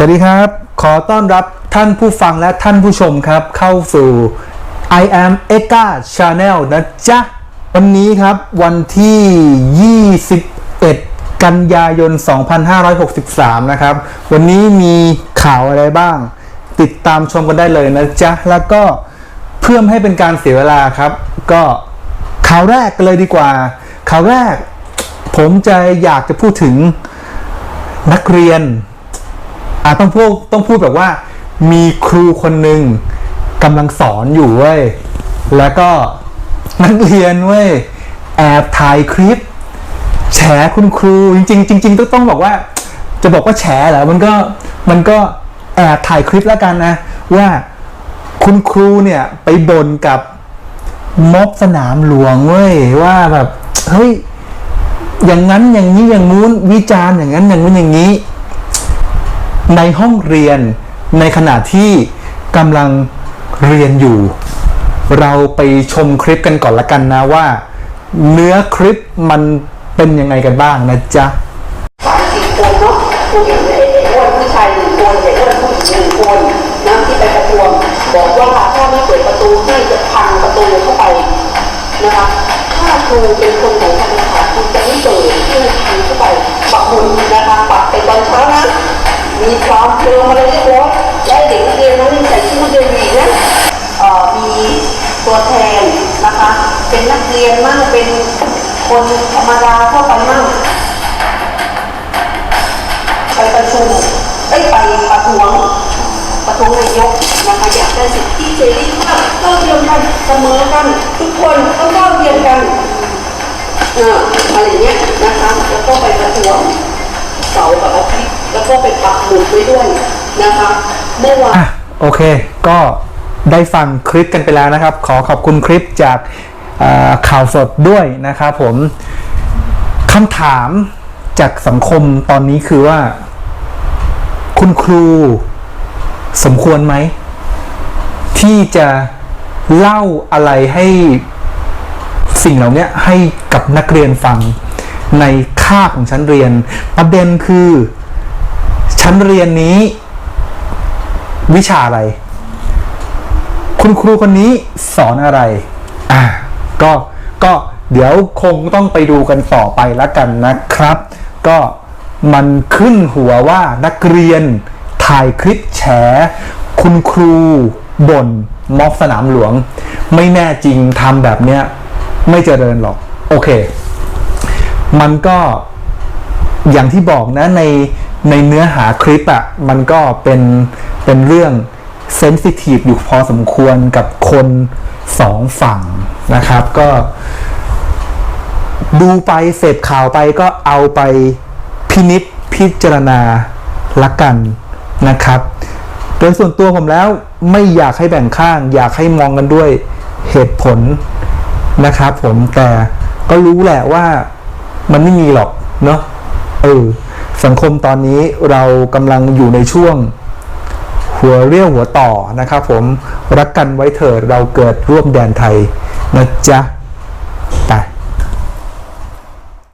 สวัสดีครับ ขอต้อนรับท่านผู้ฟังและท่านผู้ชมครับ เข้าสู่ I am e g a Channel นะจ๊ะ วันนี้ครับวันที่ 21 กันยายน 2563 นะครับ วันนี้มีข่าวอะไรบ้าง ติดตามชมกันได้เลยนะจ๊ะ แล้วก็เพื่อไม่ให้เป็นการเสียเวลาครับ ก็ข่าวแรกกันเลยดีกว่า ข่าวแรก ผมจะอยากจะพูดถึงนักเรียน ต้องพูดต้องพูดแบบว่า มีครูคนหนึ่งกำลังสอนอยู่เว้ย แล้วก็นักเรียนเว้ย แอบถ่ายคลิป แฉคุณครูจริงๆจริงๆต้องต้องบอกว่า จะบอกว่าแฉเหรอมันก็มันก็แอบถ่ายคลิปแล้วกันนะ ว่าคุณครูเนี่ยไปบ่นกับม็อบสนามหลวงเว้ยว่าแบบเฮ้ยอย่างนั้นอย่างนี้อย่างนู้นวิจารณ์อย่างนั้นอย่างนู้นอย่างนี้ ในห้องเรียนในขณะที่กำลังเรียนอยู่ เราไปชมคลิปกันก่อนละกันนะว่า เนื้อคลิปมันเป็นยังไงกันบ้างนะจ๊ะสามสิบคนเนาะผู้หญิงไอ้ไอ้อ้วนผู้ชายหนึ่งคนไอ้อ้วนผู้หญิงหนึ่งคนนะที่ไปประท้วงบอกว่าถ้าไม่เปิดประตูให้จะพังประตูเข้าไปนะคะถ้าครูเป็นคนของธรรมศาสตร์คุณจะไม่เปิดเพื่อพังเข้าไปปักหมุดนะคะปักไปตอนเช้านะ มีพร้อมเพลงอะไรเรียบร้อยและเด็กนักเรียนนั้นใส่ชุดเรียนดีนะเอ่อมีตัวแทนนะคะ เป็นนักเรียนมั่งเป็นคนธรรมดาเข้าไปมั่งไปประชุมเอ้ไปประท้วงประท้วงนายกนะคะอยากได้สิทธิเสรีภาพเท่าเทียมกันเสมอกัน ทุกคนต้องเท่าเทียมกันเอออะไรเงี้ยนะคะแล้วก็ไปประท้วง ก็ไปปักหมุดไว้ด้วยนะคะเมื่อวานโอเค ก็ได้ฟังคลิปกันไปแล้วนะครับ ขอขอบคุณคลิปจากข่าวสดด้วยนะครับผมคำถามจากสังคมตอนนี้คือว่า คุณครูสมควรไหม ที่จะเล่าอะไรให้สิ่งเหล่านี้ให้กับนักเรียนฟังในคาบของชั้นเรียน ประเด็นคือ ชั้นเรียนนี้ วิชาอะไร คุณครูคนนี้สอนอะไร อ่าก็ก็เดี๋ยวคงต้องไปดูกันต่อไปล้วกันนะครับ ก็มันขึ้นหัวว่านักเรียนถ่ายคลิปแฉ คุณครูบ่นม็อบสนามหลวง ไม่แน่จริงทำแบบเนี้ย ไม่เจริญหรอก โอเค มันก็อย่างที่บอกนะใน ในเนื้อหาคลิปอะ่ะมันก็เป็นเป็นเรื่องเซนซิทีฟอยู่พอสมควรกับคนสองฝั่งนะครับ ก็ดูไปเสพข่าวไปก็เอาไปพินิษพิจารณาละกันนะครับโดยส่วนตัวผมแล้วไม่อยากให้แบ่งข้าง อยากให้มองกันด้วยเหตุผลนะครับผมแต่ก็รู้แหละว่ามันไม่มีหรอกเนาะเออ สังคมตอนนี้เรากำลังอยู่ในช่วงหัวเรี่ยวหัวต่อนะครับผมรักกันไว้เถิดเราเกิดร่วมแดนไทยนะจ๊ะ